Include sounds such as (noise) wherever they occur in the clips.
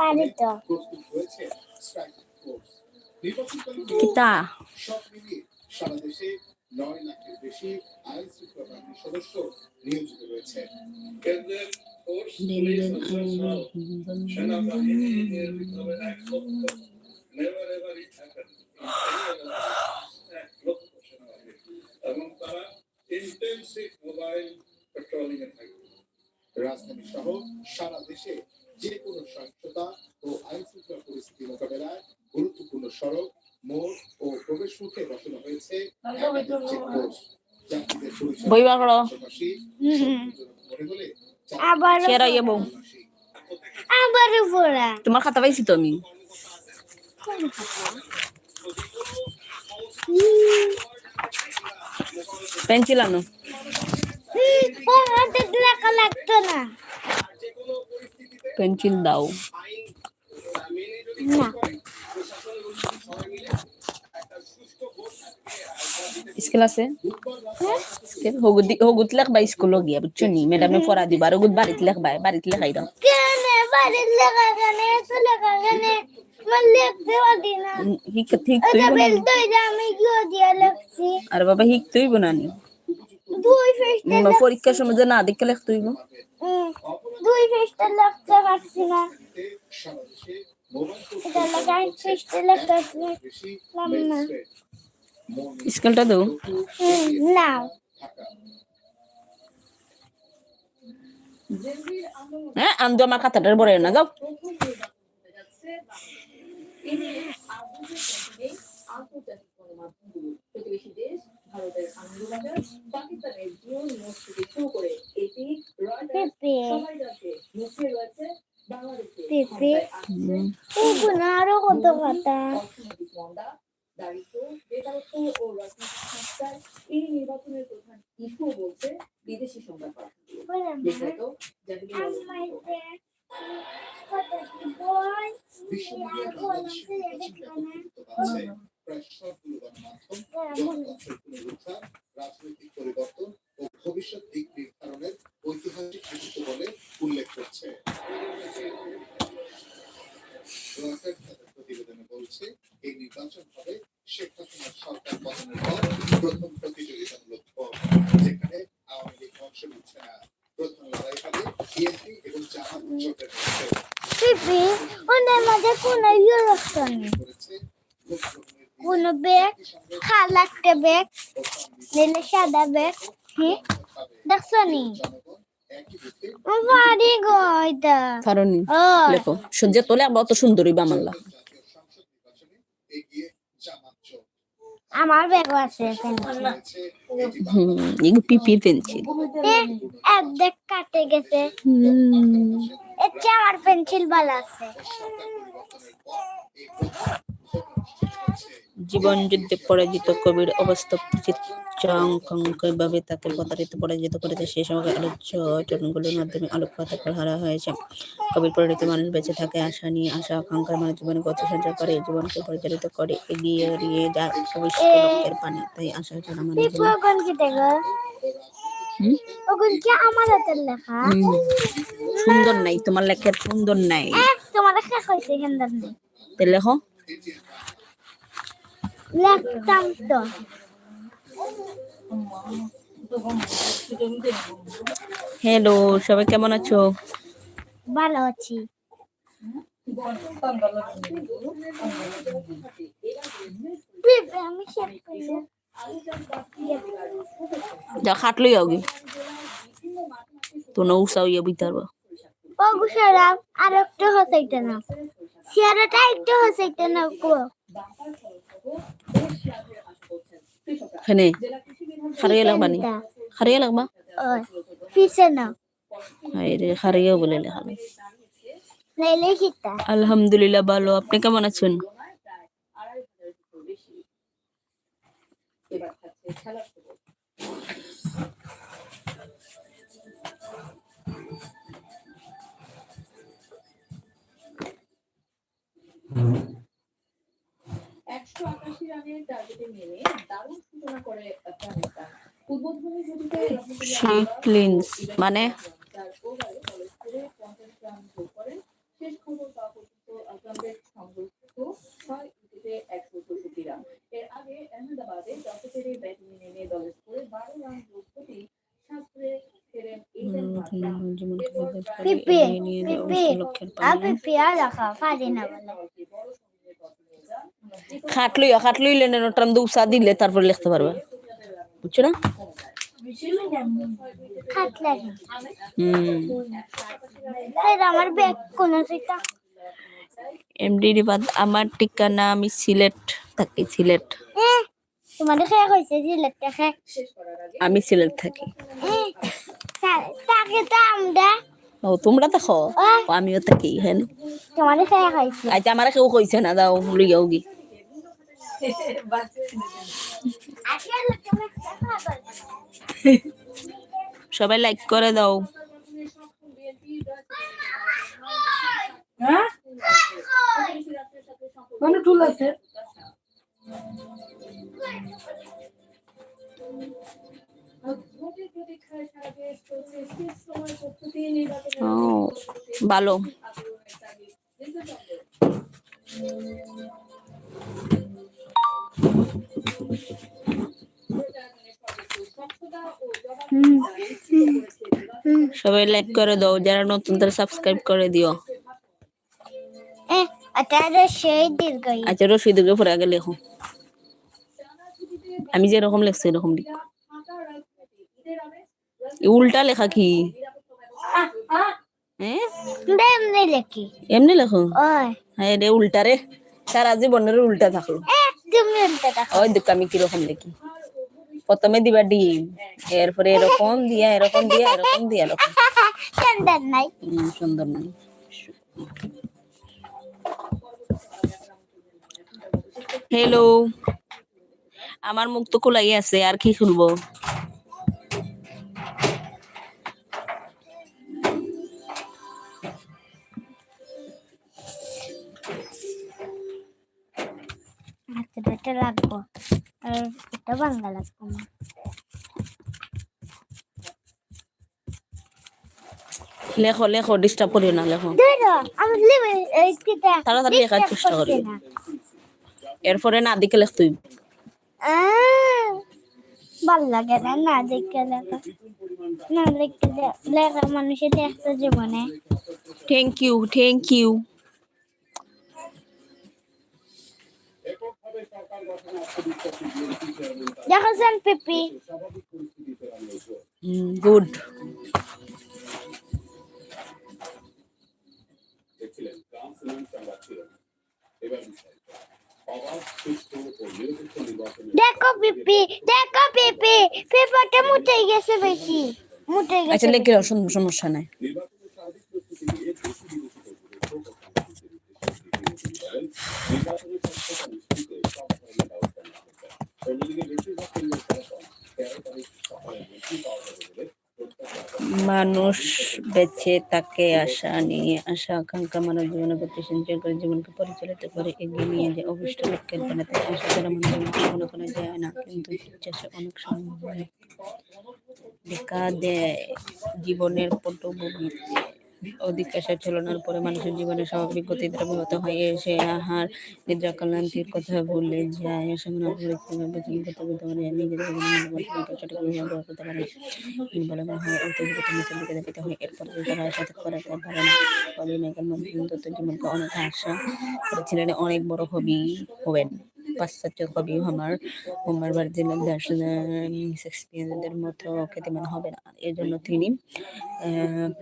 পারি তো কিতা সব মিলিয়ে সারা দেশে নয় লাখের বেশি আইন শৃঙ্খলা বাহিনীর সদস্য নিয়োজিত রয়েছে কেন্দ্রের ফোর্স পুলিশ সেনাবাহিনীর বিপ্লবের এক লক্ষ্য নেভার এভার ইট হ্যাপেন এক লক্ষ্য সেনাবাহিনীর এবং তারা ইন্টেন্সিভ মোবাইল পেট্রোলিং এ রাজধানী সহ সারা দেশে যে কোনো সহিংসতা ও আইন শৃঙ্খলা পরিস্থিতি মোকাবেলায় গুরুত্বপূর্ণ সড়ক মোড় ও প্রবেশ মুখে বসানো হয়েছে করো। ইয়ে বউ। আবার পড়া তোমার খাতা পাইছি তো আমি। পেন্সিল আনো। লাগতো না। পেন্সিল দাও স্কেল আছে স্কেল হগুত হগুত লেখবা স্কুল গিয়া বুঝছ নি ম্যাডামে পড়া দিবা আর হগুত বাড়িতে লেখবা বাড়িতে লেখাই দাও বাড়ির লেখা কেনে এত লেখা কেনে আর বাবা হিক তুই বানানি পরীক্ষার সময় যে না দেখে লেখ তুই দুই পৃষ্ঠা লিখতে পারছি না। এটা লিখতে না। স্কেলটা দাও। হুম, হ্যাঁ আন্দো আমার খাতাটার বড় না যাও। প্রতিবেশী দেশ ভারতের আনন্দবাজার পাকিস্তানের জিও নিউজ শুরু করে এটি রয়টার্স সবাই জানতে মুখে রয়েছে পেঁপে। ওগুলো আরও কত কথা। দারিদ্র বেকারত্ব ও রাজনৈতিক সংস্কার এই নির্বাচনের প্রধান ইস্যু বলছে বিদেশি সংবাদ বিশ্ব রাজনৈতিক পরিবর্তন ও ভবিষ্যৎ দিক নির্ধারণের ঐতিহাসিক মুহূর্ত বলে উল্লেখ করছে প্রতিবেদনে বলছে এই নির্বাচন হবে শেখ হাসিনার সরকার পতনের পর প্রথম প্রতিযোগিতামূলক ভোট যেখানে আওয়ামী লীগ অংশ নিচ্ছে না প্রথম লড়াই হবে বিএনপি এবং জামাত জোটের মধ্যে পিপি ওনার মাঝে কোনো রাখতো না করেছে ভোট গ্রহণের দিন কোনো ব্যাগ খালা একটা ব্যাগ নিলে সাদা ব্যাগ হ্যাঁ। দেখছ নি? বাড়ি গো এটা লেখো তোলে আবার অত সুন্দরী বামাল্লা আমার ব্যাগও আছে হুম এগুলো পিপির পেন্সিল। এ, এক দেখ কাটে গেছে। এর চেয়ে আমার পেন্সিল বালা আছে। সরকার পরিবর্তনের পর এই প্রথম ভোট অনুষ্ঠিত হচ্ছে জীবন যুদ্ধে পরাজিত কবির অবস্থা চিত্রাঙ্কভাবে তাকে প্রতারিত পরাজিত করেছে সেই সময় আলোচ্য চরণগুলির মাধ্যমে আলোকপাত হারা হয়েছে। কবির পরিণত মানুষ বেঁচে থাকে আশা নিয়ে আশা আকাঙ্ক্ষার মানে জীবনে গতি সঞ্চার করে জীবনকে পরিচালিত করে এগিয়ে নিয়ে যায় ভবিষ্যৎ লক্ষ্যের পানে। তাই আশা ছাড়া মানে হুম, সুন্দর নাই তোমার লেখার সুন্দর নাই। তোমার লেখা হয়েছে এখানকার নেই। লেখো। লিখতাম তো। হ্যালো সবাই কেমন আছো? ভালো আছি। যা খাটলো যাওগে তো নৌসাও ইয়ে সরাব আর একটু হসাইতে না চেয়ারটা একটু হসাইতে না গো এখানে খারিয়ে লাগবা নি এটা, খারিয়ে লাগবা ওই, পিছে না হায় রে খারিয়েও বলে লেখালো নাইলে কিতা আলহামদুলিল্লাহ ভালো আপনি কেমন আছেন আড়াই আচ্ছা, একশো আটাশি রানের টার্গেটে নেমে দারুণ সূচনা করে আফগানিস্তান উদ্বোধনী জুটিতে শিপলিন্স মানে তার ওভারে বল করে পঞ্চাশ রান যোগ করেন। শেষ খবর পাওয়া পর্যন্ত আসামদের সংরক্ষিত ছয় উইকেটে একশো চৌষট্টি রান। এর আগে আহমেদাবাদে দশকেরে ব্যাটিং নেমে দলের স্কোরে বারো রান যোগ প্রতি শাস্ত্রে ফেরেন এই লক্ষ্যের খাট লইয়া খাট লইলে নোটাম দুসা দিলে তারপর লিখতে পারবে। বুঝছ না? এমডি রিবাদ আমার ঠিকানা আমি সিলেট থাকি সিলেট। তোমার খেয়ে হয়েছে জিলেট দেখে আমি সিলেট থাকি। তাকে তো আমরা ও তোমরা দেখো? আমিও থাকি হ্যাঁ। তোমার খেয়ে হয়েছে আজ আমার কেউ কইছে না দাও লইয়াও গি সবাই লাইক করে দাও। মানে টুল আছে? ও ভালো। সবাই লাইক করে দাও যারা নতুন তারা সাবস্ক্রাইব করে দিও। আচ্ছা রশিদকে পরে আগে লেখো। আমি যেরকম লেখছি এরকম লিখ। উল্টা লেখা কি? হ্যাঁ? এমনি লেখি। এমনি লেখো? ওই। হ্যাঁ রে উল্টা রে। সারা জীবনের উল্টা থাকল ওই দেখ আমি কীরকম লিখি। প্রথমে দিবা ডিম এরপরে এরকম দিয়া এরকম দিয়া এরকম দিয়া এরকম। সুন্দর নাই। সুন্দর নাই। হ্যালো আমার মুখ তো খোলাই আছে আর কি খুলবো? এটা বাংলা লাগবো লেখো লেখো ডিস্টার্ব করিও না লেখো। আমি তাড়াতাড়ি লেখার চেষ্টা করি এরপরে না দিকে লিখতে হইব। ভালো লাগে না না দেখে লেখা। না দেখে লেখা মানুষের দেখতে জীবনে। থ্যাংক ইউ থ্যাংক ইউ দেখেছেন পিপি। গুড। দেখো পিপি দেখো পিপি। পেপারটা মুটে গেছে বেশি মুটে আচ্ছা গেছে লেখে সমস্যা নাই। মানুষ বেঁচে তাকে আশা নিয়ে, আশা, আকাঙ্ক্ষা, মানব জীবনে প্রতি সঞ্চয় করে, জীবনকে পরিচালিত করে, এগিয়ে নিয়ে যায় অভিষ্ট লক্ষ্যের পানে তাই আশা করা মানুষের কখনো করা যায় না, কিন্তু ইচ্ছা অনেক সময় দেখা দেয় জীবনের পটভূমিতে অধিক আশা চালনার পরে মানুষের জীবনে স্বাভাবিক গতি দ্রবীভূত হয়ে সে আহার নিদ্রা কথা ভুলে যায়। মনে বেতন করতে পারে। বলে মনে হয় নিচের দিকে হয় এরপর তারা না কদিন মধ্যে জীবনকে অনেক আশা করেছিলেন অনেক বড় হবি হবেন। পাশ্চাত্য কবি হোমার হোমার বার্জিলের দর্শন শেক্সপিয়ারদের মতো খ্যাতিমান হবে না। এর জন্য তিনি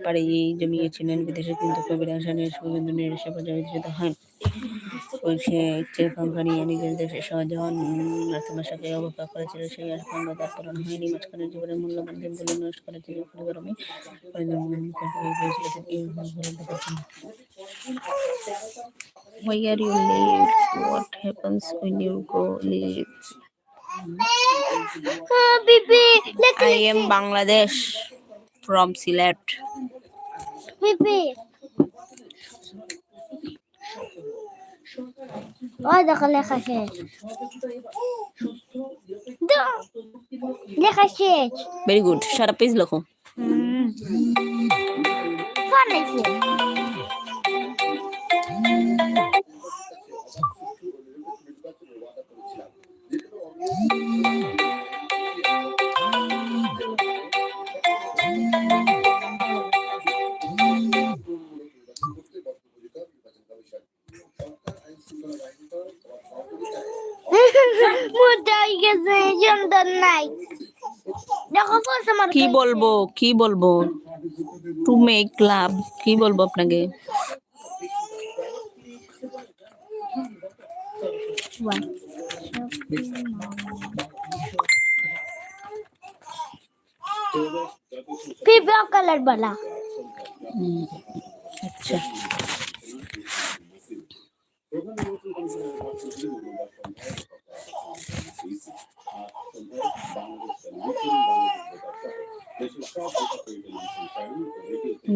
পাড়ি জমিয়েছিলেন বিদেশে, কিন্তু কবির আসানের সুগন্ধ হন। সহজন মাতৃভাষাকে অবজ্ঞা করেছিল, সেই জীবনের মূল্যবান Where you live, what happens when you go live? I am Bangladesh from Silet. পিপি ওই দেখো লেখা শেষ। লেখা শেষ Very good. সারা পেজ লেখো হুম বানাইছে মোটা হয়ে গেছে সুন্দর নাই দেখো বস আমার কি বলব কি বলব টু মেক লাভ কি বলব আপনাকে পিপা কালার वाला হুম,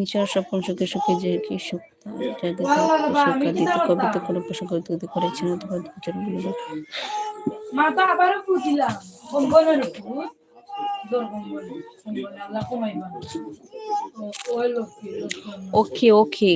নিশার স্বপ্ন সুখে সুখে যে কি সুখ জাগিত সুখাদিত কবিতা করে পোষণ করেছেন অথবা বিচারগুলো মাথা আবারও ফুটিলাম কম্বলের ওকে ওকে।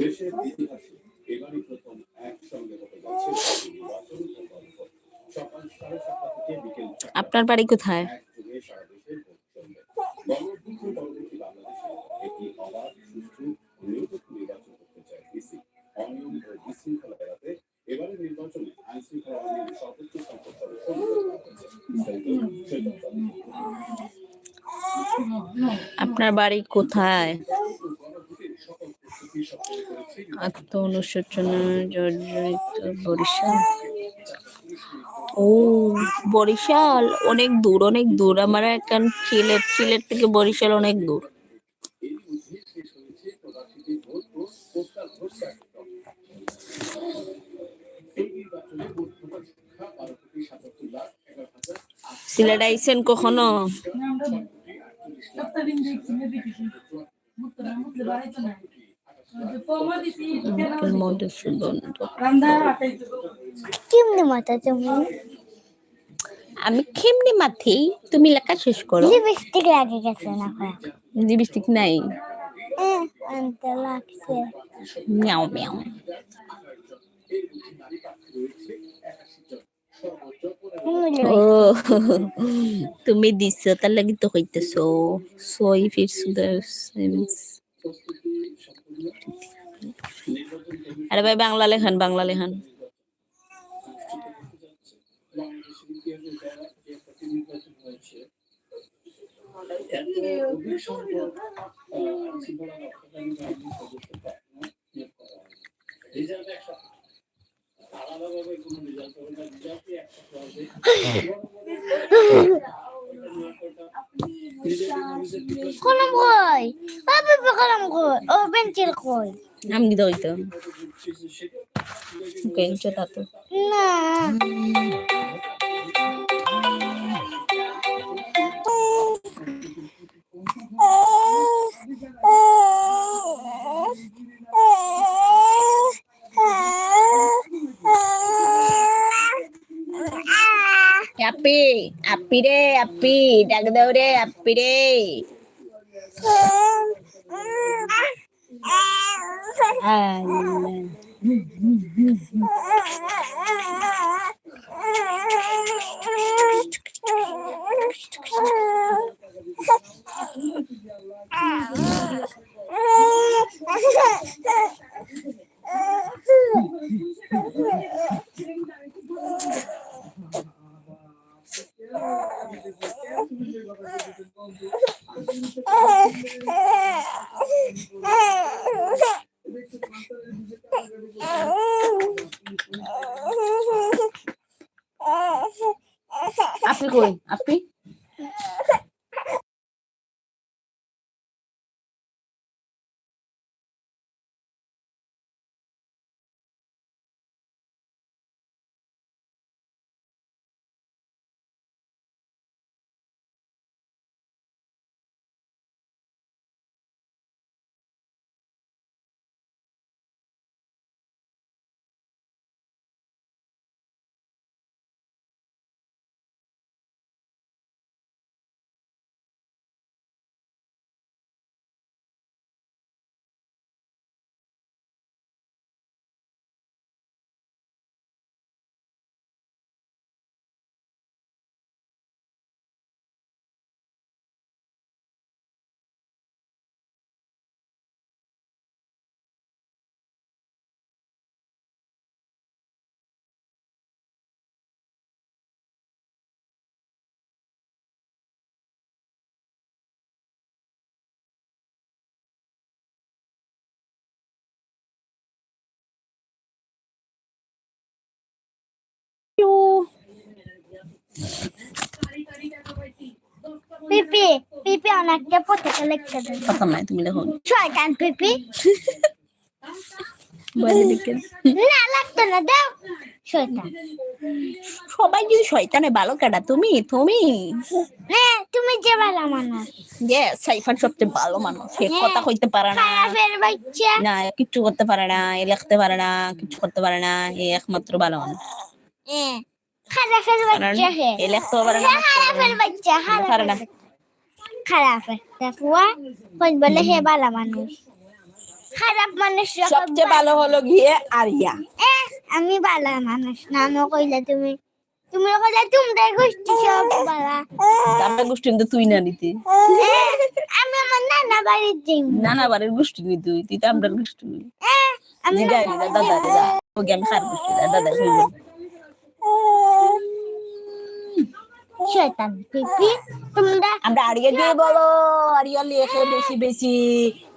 দেশের ইতিহাসে এবারই প্রথম একসঙ্গে হতে যাচ্ছে নির্বাচন ও গণভোট। সকাল সাড়ে সাতটা থেকে বিকেল আপনার বাড়ি কোথায় একযোগে সারা দেশে ভোট চলবে। গণঅভ্যুত্থান পরবর্তী বাংলাদেশে একটি অবাধ, সুষ্ঠু ও নিরপেক্ষ নির্বাচন করতে চায় ইসি। অনিয়ম ও বিশৃঙ্খলা এড়াতে এবারের নির্বাচনে আইন শৃঙ্খলা বাহিনীর সর্বোচ্চ সংখ্যক সদস্য নিয়োগ করা হয়েছে। বিস্তারিত সৈকত আলী। আপনার বাড়ি কোথায় আত্ম অনুশোচনা জর্জরিত বরিশাল। ও, বরিশাল অনেক দূর অনেক দূর। আমার এখন সিলেট সিলেট থেকে বরিশাল অনেক দূর। সিলেট আইসেন কখনো? আমরা মধুসূদন কেমনে মাথা তুমি? আমি খেমনি মাথি তুমি লেখা শেষ করো। লিপস্টিক লাগে গেছে না লিপস্টিক নাই। আনতে লাগছে। Miao Miao. ও তুমি দিছো তার লাগি তো হইতেছো। সই ফির সুদার আরে ভাই বাংলা লেখান বাংলা লেখান। আলাদাভাবে কোনো রেজাল্ট হবে না। রেজাল্টই হবে কলম কই বাবা কলম কই ও পেন্সিল কই আমি তো হইতো। বেঞ্চ তো। না। আপি আপি রে আপি ডাক দাও রে (laughs) পিপি পিপি অনেকটা পতাকা লিখতে দেবে কথা নাই তুমি লেখো। শয়তান পিপি। বলে না লাগতো না দাও। শয়তান সবাই যদি শয়তানে ভালো কাটা তুমি তুমি। হ্যাঁ তুমি যে ভালো মানুষ। যে সাইফান সবচেয়ে ভালো মানুষ। সে কথা কইতে পারে না। না কিচ্ছু করতে পারে না এ লিখতে পারে না কিচ্ছু করতে পারে না এ একমাত্র ভালো মানুষ। হ্যাঁ খারাপের বাচ্চা হে। এ লিখতেও পারে না খারাপের বাচ্চা পারে না। খারাপের দেখো বলে হে ভালো মানুষ। খারাপ মানুষ সবচেয়ে ভালো হলো গিয়ে আরিয়া। আমি ভালো মানুষ কইলে তুমি। তুমি কইলে তোমরা গোষ্ঠী সব বালা। আমরা গোষ্ঠী কিন্তু তুই না নিতি আমি আমার নানা বাড়ির যাই নানা বাড়ির গোষ্ঠী নি তুই তুই তো আমরা গোষ্ঠী আমি দাদা দাদা। ওকে আমি খার গোষ্ঠী দাদা দাদা শয়তান পিপি তোমরা আমরা আরিয়া দিয়ে বলো। আরিয়া লেখে বেশি বেশি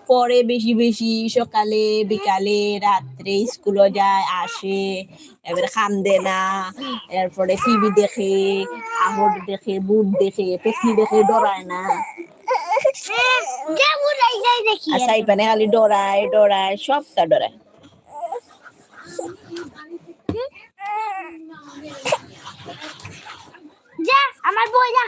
পড়ে বেশি বেশি। সকালে বিকালে রাত্রে স্কুলে যায় আসে। এবার কান্দে না। এরপরে টিভি দেখে আহট দেখে বুট দেখে পেটনি দেখে ডরায় না। আর সাইপানে খালি ডরায় ডরায় সবটা ডরায়। যা আমার বই যা।